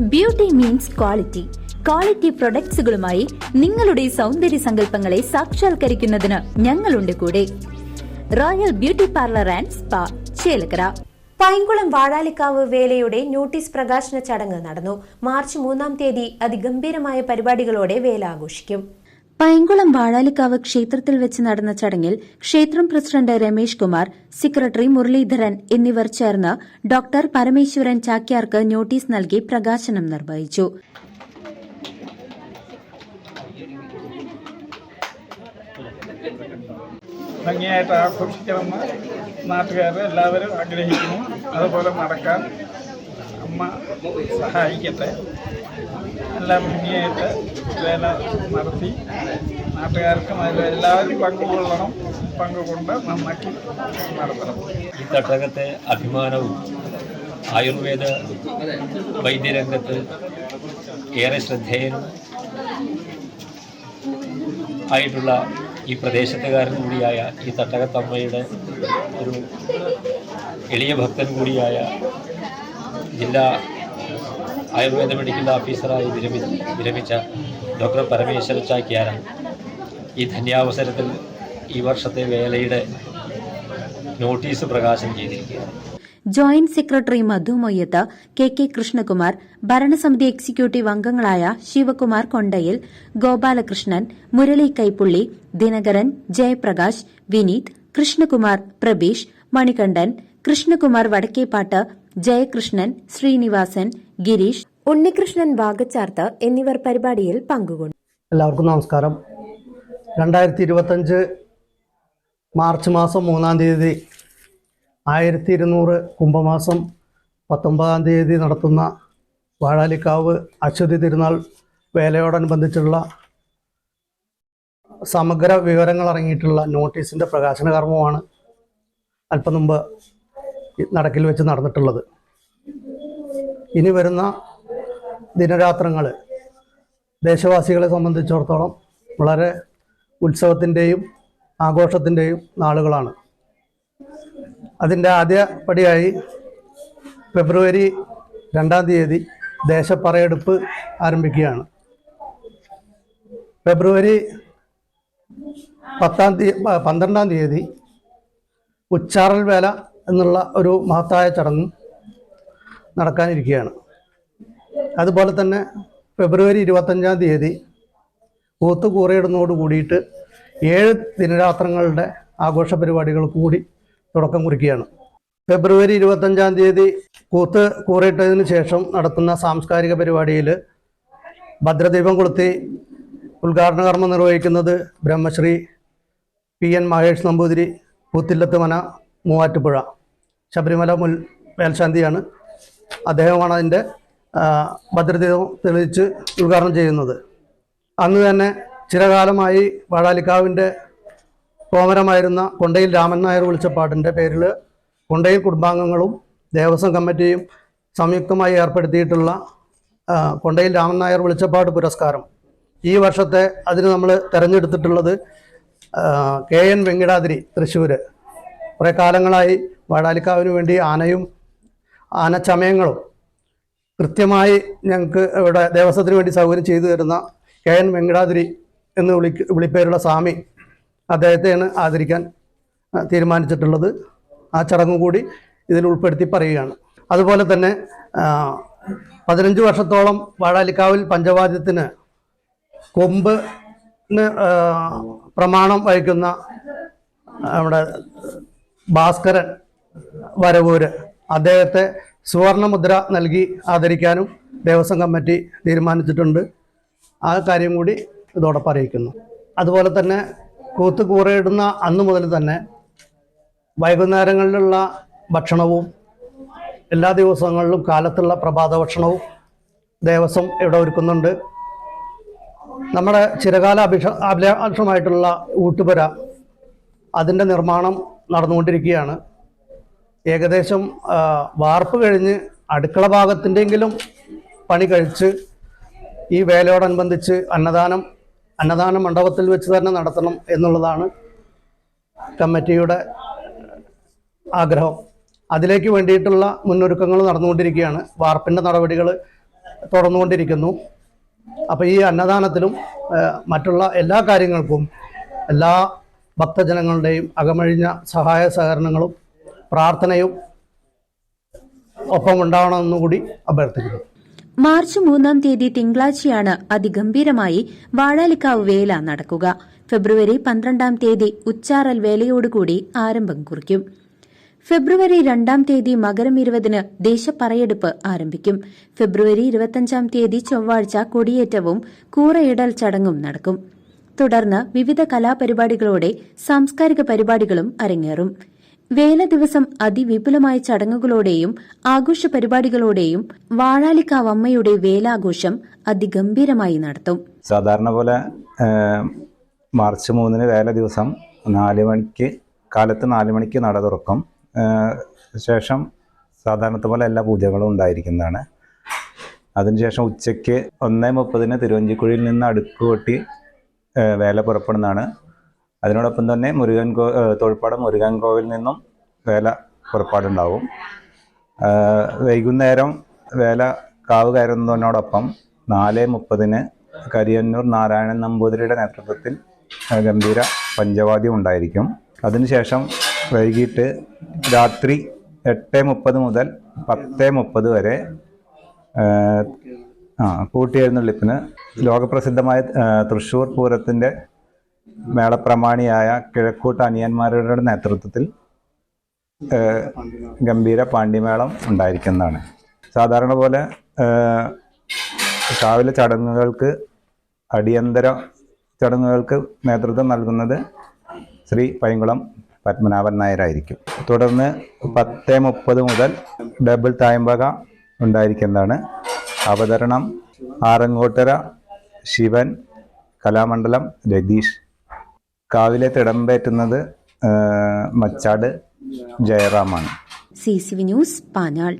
Beauty means quality quality പ്രൊഡക്ട്സുകളുമായി നിങ്ങളുടെ സൗന്ദര്യ സങ്കല്പങ്ങളെ സാക്ഷാത്കരിക്കുന്നതിന് ഞങ്ങളുണ്ട് കൂടെ. Royal beauty parlour and spa Chelakkara. Painkulam Vazhalikkavu വേലയുടെ notice പ്രകാശന ചടങ്ങ് നടന്നു. മാർച്ച് മൂന്നാം തീയതി അതിഗംഭീരമായ പരിപാടികളോടെ വേല ആഘോഷിക്കും. പൈങ്കുളം വാഴാലിക്കാവ് ക്ഷേത്രത്തിൽ വെച്ച് നടന്ന ചടങ്ങിൽ ക്ഷേത്രം പ്രസിഡന്റ് രമേഷ് കുമാർ സെക്രട്ടറി മുരളീധരൻ എന്നിവർ ചേർന്ന് ഡോക്ടർ പരമേശ്വരൻ ചാക്യാർക്ക് നോട്ടീസ് നൽകി പ്രകാശനം നിർവഹിച്ചു. ഭംഗിയായിട്ട് ആഘോഷിക്കണമെന്ന് നാട്ടുകാർ എല്ലാവരും ആഗ്രഹിക്കുന്നു. അതുപോലെ നടക്കാൻ അമ്മ സഹായിക്കട്ടെ. എല്ലാം ഭംഗിയായിട്ട് വേല നടത്തി. നാട്ടുകാർക്കും അതിൽ എല്ലാവരും പങ്കുകൊള്ളണം. പങ്കുകൊണ്ട് നന്നാക്കി നടത്തണം. ഈ തട്ടകത്തെ അഭിമാനവും ആയുർവേദ വൈദ്യരംഗത്ത് ഏറെ ശ്രദ്ധേയനും ആയിട്ടുള്ള ഈ പ്രദേശത്തുകാരൻ കൂടിയായ ഈ തട്ടകത്തമ്മയുടെ ഒരു എളിയ ഭക്തൻ കൂടിയായ ജില്ലാ ആയുർവേദ മെഡിക്കൽ ഓഫീസറായി വിരമി വിരമിച്ച ഡോക്ടർ പരമേശ്വര ചാക്യാരാണ് ഈ ധന്യാവസരത്തിൽ ഈ വർഷത്തെ വേലയുടെ നോട്ടീസ് പ്രകാശനം ചെയ്തിരിക്കുകയാണ്. Joint secretary Madhu Moyyath K K Krishnakumar ഭരണസമിതി എക്സിക്യൂട്ടീവ് അംഗങ്ങളായ ശിവകുമാർ കൊണ്ടയിൽ ഗോപാലകൃഷ്ണൻ മുരളി കൈപ്പുള്ളി ദിനകരൻ ജയപ്രകാശ് വിനീത് കൃഷ്ണകുമാർ പ്രബീഷ് മണികണ്ഠൻ കൃഷ്ണകുമാർ വടക്കേപ്പാട്ട് ജയകൃഷ്ണൻ ശ്രീനിവാസൻ ഗിരീഷ് ഉണ്ണികൃഷ്ണൻ വാഗച്ചാർത്ത് എന്നിവർ പരിപാടിയിൽ പങ്കുകൊണ്ടു. എല്ലാവർക്കും നമസ്കാരം. രണ്ടായിരത്തി ഇരുപത്തഞ്ച് മാർച്ച് മാസം മൂന്നാം തീയതി ആയിരത്തി ഇരുന്നൂറ് കുംഭമാസം പത്തൊമ്പതാം തീയതി നടത്തുന്ന വാഴാലിക്കാവ് അശ്വതി തിരുനാൾ വേലയോടനുബന്ധിച്ചുള്ള സമഗ്ര വിവരങ്ങൾ അടങ്ങിയിട്ടുള്ള നോട്ടീസിന്റെ പ്രകാശന കർമ്മമാണ് അല്പം മുമ്പ് നടക്കിൽ വെച്ച് നടന്നിട്ടുള്ളത്. ഇനി വരുന്ന ദിനരാത്രങ്ങൾ ദേശവാസികളെ സംബന്ധിച്ചിടത്തോളം വളരെ ഉത്സവത്തിന്റെയും ആഘോഷത്തിന്റെയും നാളുകളാണ്. അതിന്റെ ആദ്യ പടിയായി ഫെബ്രുവരി രണ്ടാം തീയതി ദേശപ്പറയെടുപ്പ് ആരംഭിക്കുകയാണ്. ഫെബ്രുവരി പത്താം തീയതി പന്ത്രണ്ടാം തീയതി ഉച്ചാറൽ വേല എന്നുള്ള ഒരു മഹത്തായ ചടങ്ങും നടക്കാനിരിക്കുകയാണ്. അതുപോലെ തന്നെ ഫെബ്രുവരി ഇരുപത്തഞ്ചാം തീയതി കൂത്ത് കൂറയിടുന്നതോട് കൂടിയിട്ട് ഏഴ് ദിനരാത്രങ്ങളുടെ ആഘോഷ പരിപാടികൾക്ക് കൂടി തുടക്കം കുറിക്കുകയാണ്. ഫെബ്രുവരി ഇരുപത്തഞ്ചാം തീയതി കൂത്ത് കൂറയിട്ടതിന് ശേഷം നടത്തുന്ന സാംസ്കാരിക പരിപാടിയിൽ ഭദ്രദീപം കൊളുത്തി ഉദ്ഘാടന കർമ്മം നിർവഹിക്കുന്നത് ബ്രഹ്മശ്രീ പി എൻ മഹേഷ് നമ്പൂതിരി കൂത്തില്ലത്തുമന മൂവാറ്റുപുഴ. ശബരിമല മുൽ മേൽശാന്തിയാണ്. അദ്ദേഹമാണ് അതിന്റെ ഭദ്രദീപം തെളിയിച്ച് ഉദ്ഘാടനം ചെയ്യുന്നത്. അന്ന് തന്നെ ചിരകാലമായി വാഴാലിക്കാവിന്റെ കോമരമായിരുന്ന കൊണ്ടയിൽ രാമൻ നായർ വിളിച്ചപ്പാട്ടിന്റെ പേരിൽ കൊണ്ടയിൽ കുടുംബാംഗങ്ങളും ദേവസ്വം കമ്മിറ്റിയും സംയുക്തമായി ഏർപ്പെടുത്തിയിട്ടുള്ള കൊണ്ടയിൽ രാമൻ നായർ വിളിച്ചപ്പാട് പുരസ്കാരം. ഈ വർഷത്തെ അതിന് നമ്മൾ തിരഞ്ഞെടുത്തിട്ടുള്ളത് കെ എൻ വെങ്കിടാദ്രി തൃശ്ശൂർ കുറേ കാലങ്ങളായി വാഴാലിക്കാവിന് വേണ്ടി ആനയും ആനച്ചമയങ്ങളും കൃത്യമായി ഞങ്ങൾക്ക് ഇവിടെ ദേവസ്വത്തിന് വേണ്ടി സൗകര്യം ചെയ്തു തരുന്ന കെ എൻ വെങ്കടാതിരി എന്ന് വിളി വിളിപ്പേരുള്ള സ്വാമി അദ്ദേഹത്തെയാണ് ആദരിക്കാൻ തീരുമാനിച്ചിട്ടുള്ളത്. ആ ചടങ്ങും കൂടി ഇതിൽ ഉൾപ്പെടുത്തി പറയുകയാണ്. അതുപോലെ തന്നെ പതിനഞ്ച് വർഷത്തോളം വാഴാലിക്കാവിൽ പഞ്ചവാദ്യത്തിന് കൊമ്പിന് പ്രമാണം വഹിക്കുന്ന നമ്മുടെ ഭാസ്കരൻ വരവൂര്. അദ്ദേഹത്തെ സുവർണമുദ്ര നൽകി ആദരിക്കാനും ദേവസ്വം കമ്മിറ്റി തീരുമാനിച്ചിട്ടുണ്ട്. ആ കാര്യം കൂടി ഇതോടൊപ്പം അറിയിക്കുന്നു. അതുപോലെ തന്നെ കൂത്ത് കൂറയിടുന്ന അന്ന് മുതൽ തന്നെ വൈകുന്നേരങ്ങളിലുള്ള ഭക്ഷണവും എല്ലാ ദിവസങ്ങളിലും കാലത്തുള്ള പ്രഭാത ഭക്ഷണവും ദേവസ്വം ഇവിടെ ഒരുക്കുന്നുണ്ട്. നമ്മുടെ ചിരകാല അഭിഷ അഭിലാഷമായിട്ടുള്ള ഊട്ടുപുര അതിന്റെ നിർമ്മാണം നടന്നുകൊണ്ടിരിക്കുകയാണ്. ഏകദേശം വാർപ്പ് കഴിഞ്ഞ് അടുക്കള ഭാഗത്തിന്റെങ്കിലും പണി കഴിച്ച് ഈ വേലയോടനുബന്ധിച്ച് അന്നദാനം അന്നദാന മണ്ഡപത്തിൽ വെച്ച് തന്നെ നടത്തണം എന്നുള്ളതാണ് കമ്മിറ്റിയുടെ ആഗ്രഹം. അതിലേക്ക് വേണ്ടിയിട്ടുള്ള മുന്നൊരുക്കങ്ങൾ നടന്നുകൊണ്ടിരിക്കുകയാണ്. വാർപ്പിന്റെ നടപടികൾ തുടർന്നുകൊണ്ടിരിക്കുന്നു. അപ്പോൾ ഈ അന്നദാനത്തിലും മറ്റുള്ള എല്ലാ കാര്യങ്ങൾക്കും എല്ലാ ഭക്തജനങ്ങളുടെയും അകമഴിഞ്ഞ സഹായ സഹകരണങ്ങളും പ്രാർത്ഥനയും ഒപ്പം ഉണ്ടാവണമെന്നുകൂടി അഭ്യർത്ഥിക്കുന്നു. മാർച്ച് മൂന്നാം തീയതി തിങ്കളാഴ്ചയാണ് അതിഗംഭീരമായി വാഴാലിക്കാവ് വേല നടക്കുക. ഫെബ്രുവരി പന്ത്രണ്ടാം തീയതി ഉച്ചാറൽ വേലയോടുകൂടി ആരംഭം കുറിക്കും. ഫെബ്രുവരി രണ്ടാം തീയതി മകരം ഇരുപതിന് ദേശപ്പറയെടുപ്പ് ആരംഭിക്കും. ഫെബ്രുവരി ഇരുപത്തഞ്ചാം തീയതി ചൊവ്വാഴ്ച കൊടിയേറ്റവും കൂറയിടൽ ചടങ്ങും നടക്കും. തുടർന്ന് വിവിധ കലാപരിപാടികളോടെ സാംസ്കാരിക പരിപാടികളും അരങ്ങേറും. വേല ദിവസം അതിവിപുലമായ ചടങ്ങുകളോടെയും ആഘോഷ പരിപാടികളോടെയും വാഴാലിക്കാവ് അമ്മയുടെ വേലാഘോഷം അതിഗംഭീരമായി നടത്തും. സാധാരണ പോലെ മാർച്ച് മൂന്നിന് വേല ദിവസം നാല് മണിക്ക് കാലത്ത് നാല് മണിക്ക് നട തുറക്കും. ശേഷം സാധാരണത്തെ പോലെ എല്ലാ പൂജകളും ഉണ്ടായിരിക്കുന്നതാണ്. അതിനുശേഷം ഉച്ചയ്ക്ക് ഒന്നേ മുപ്പതിന് തിരുവഞ്ചിക്കുഴിയിൽ നിന്ന് അടുക്ക് കൊട്ടി വേല പുറപ്പെടുന്നതാണ്. അതിനോടൊപ്പം തന്നെ മുരുകൻ കോ തൊഴിൽപ്പാടം മുരുകൻ കോവിൽ നിന്നും വേല പുറപ്പാടുണ്ടാവും. വൈകുന്നേരം വേല കാവ് കയറുന്നതിനോടൊപ്പം നാല് മുപ്പതിന് കരിയന്നൂർ നാരായണൻ നമ്പൂതിരിയുടെ നേതൃത്വത്തിൽ ഗംഭീര പഞ്ചവാദ്യം ഉണ്ടായിരിക്കും. അതിനുശേഷം വൈകിട്ട് രാത്രി എട്ട് മുപ്പത് മുതൽ പത്ത് മുപ്പത് വരെ ആ കൂട്ടിയെഴുന്നള്ളിപ്പിന് ലോകപ്രസിദ്ധമായ തൃശ്ശൂർ പൂരത്തിന്റെ മേളപ്രമാണിയായ കിഴക്കൂട്ട് അനിയന്മാരുടെ നേതൃത്വത്തിൽ ഗംഭീര പാണ്ഡിമേളം ഉണ്ടായിരിക്കുന്നതാണ്. സാധാരണ പോലെ രാവിലെ ചടങ്ങുകൾക്ക് അടിയന്തര ചടങ്ങുകൾക്ക് നേതൃത്വം നൽകുന്നത് ശ്രീ പൈങ്കുളം പത്മനാഭൻ നായരായിരിക്കും. തുടർന്ന് പത്ത് മുപ്പത് മുതൽ ഡബിൾ തായമ്പക ഉണ്ടായിരിക്കുന്നതാണ്. അവതരണം ആറങ്ങോട്ടര ശിവൻ കലാമണ്ഡലം രതീഷ് കാവിലെ തിടമ്പേറ്റുന്നത് Machad ജയറാമാണ്. C C V news Panjal.